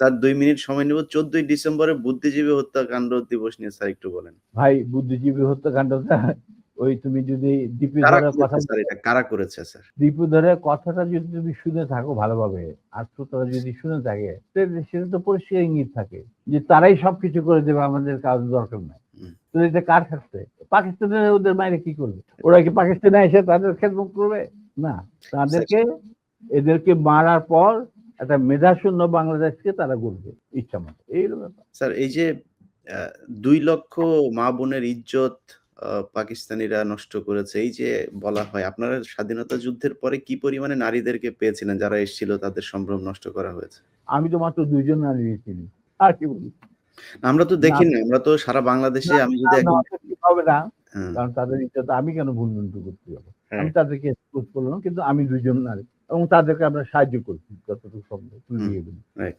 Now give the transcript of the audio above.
তার দুই মিনিট সময় নেব। চোদ্দই ডিসেম্বরে বুদ্ধিজীবী হত্যাকাণ্ড দিবস নিয়ে স্যার একটু বলেন। ভাই বুদ্ধিজীবী হত্যাকাণ্ডটা ওই তুমি যদি দীপু ধরার কথা কারা করেছে স্যার? দীপু ধরে কথাটা যদি তুমি শুনে থাকো ভালোভাবে আর শ্রোতারা যদি শুনে থাকে সেটা তো পরিষ্কার ইঙ্গিত থাকে যে তারাই সবকিছু করে দেবে আমাদের কাজ দরকার নাই। তো এটা কার ক্ষেত্রে? পাকিস্তানের ওদের মায়ের কি করবে? ওরা কি পাকিস্তানে এসে তাদের খেদমত করবে? না। তাদেরকে এদেরকে মারার পর একটা মেধাশূন্য বাংলাদেশকে তারা গড়বে ইচ্ছা মতো। এই স্যার এই যে দুই লক্ষ মা বোনের ইজ্জত পাকিস্তানিরা নষ্ট করেছে এই যে বলা হয় আপনারা স্বাধীনতা যুদ্ধের পরে কি পরিমাণে নারীদেরকে পেয়েছিলেন যারা এসেছিল তাদের সম্ভ্রম নষ্ট করা হয়েছে? আমি তো মাত্র দুইজন নারী চিনি আর কি বলি আমরা তো দেখি না আমরা তো সারা বাংলাদেশে আমি যদি হবে না হ্যাঁ, কারণ তাদের ইচ্ছা আমি কেন ভুল করতে যাব? হ্যাঁ। আমি তাদেরকে এক্সপোজ করলাম কিন্তু আমি দুইজন নারী। não está declarando chá de coisa. Hum, é.